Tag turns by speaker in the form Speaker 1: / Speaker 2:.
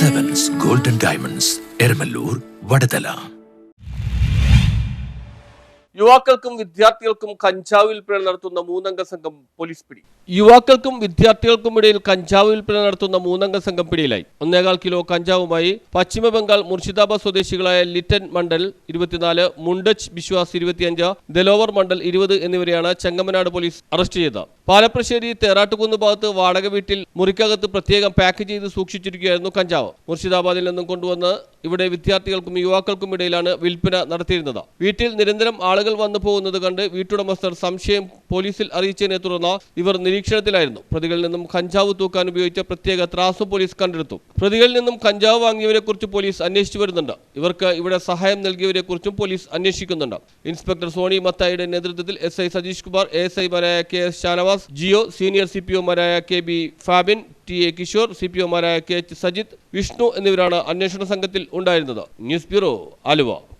Speaker 1: Diamonds Eramalloor Vadathala
Speaker 2: യുവാക്കൾക്കും വിദ്യാർത്ഥികൾക്കും കഞ്ചാവ് വിൽപ്പന നടത്തുന്ന മൂന്നംഗ സംഘം പോലീസ് പിടി. യുവാക്കൾക്കും വിദ്യാർത്ഥികൾക്കും ഇടയിൽ കഞ്ചാവ് വിൽപ്പന നടത്തുന്ന മൂന്നംഗ സംഘം പിടിയിലായി. ഒന്നേകാൽ കിലോ കഞ്ചാവുമായി പശ്ചിമബംഗാൾ മുർഷിദാബാദ് സ്വദേശികളായ ലിറ്റൻ മണ്ഡൽ ഇരുപത്തിനാല് മുണ്ടച്ച് ബിശ്വാസ് ഇരുപത്തിയഞ്ച് ദലോവർ മണ്ഡൽ ഇരുപത് എന്നിവരെയാണ് ചെങ്ങമനാട് പോലീസ് അറസ്റ്റ് ചെയ്തത്. പാലപ്രശ്ശേരി തേറാട്ടുകുന്ന് ഭാഗത്ത് വാടക വീട്ടിൽ മുറിക്കകത്ത് പ്രത്യേകം പാക്ക് ചെയ്ത് സൂക്ഷിച്ചിരിക്കുകയായിരുന്നു കഞ്ചാവ്. മുർഷിദാബാദിൽ നിന്നും കൊണ്ടുവന്ന് ഇവിടെ വിദ്യാർത്ഥികൾക്കും യുവാക്കൾക്കും ഇടയിലാണ് വിൽപ്പന നടത്തിയിരുന്നത്. വീട്ടിൽ നിരന്തരം ആളുകൾ വന്നു പോകുന്നത് കണ്ട് വീട്ടുടമസ്ഥർ സംശയം പോലീസിൽ അറിയിച്ചതിനെ തുടർന്ന് ഇവർ നിരീക്ഷണത്തിലായിരുന്നു. പ്രതികളിൽ നിന്നും കഞ്ചാവ് തൂക്കാൻ ഉപയോഗിച്ച പ്രത്യേക ത്രാസു പോലീസ് കണ്ടെടുത്തു. പ്രതികളിൽ നിന്നും കഞ്ചാവ് വാങ്ങിയവരെ കുറിച്ച് പോലീസ് അന്വേഷിച്ചു വരുന്നുണ്ട്. ഇവർക്ക് ഇവിടെ സഹായം നൽകിയവരെ കുറിച്ചും പോലീസ് അന്വേഷിക്കുന്നുണ്ട്. ഇൻസ്പെക്ടർ സോണി മത്തായിയുടെ നേതൃത്വത്തിൽ S I Sajeesh Kumar S ഐമാരായ K S Shanavas Jio senior C P ഒമാരായ K B Fabin T A Kishore C P ഒമാരായ K H Sajith Vishnu എന്നിവരാണ് അന്വേഷണ സംഘത്തിൽ ഉണ്ടായിരുന്നത്. News bureau Aluva.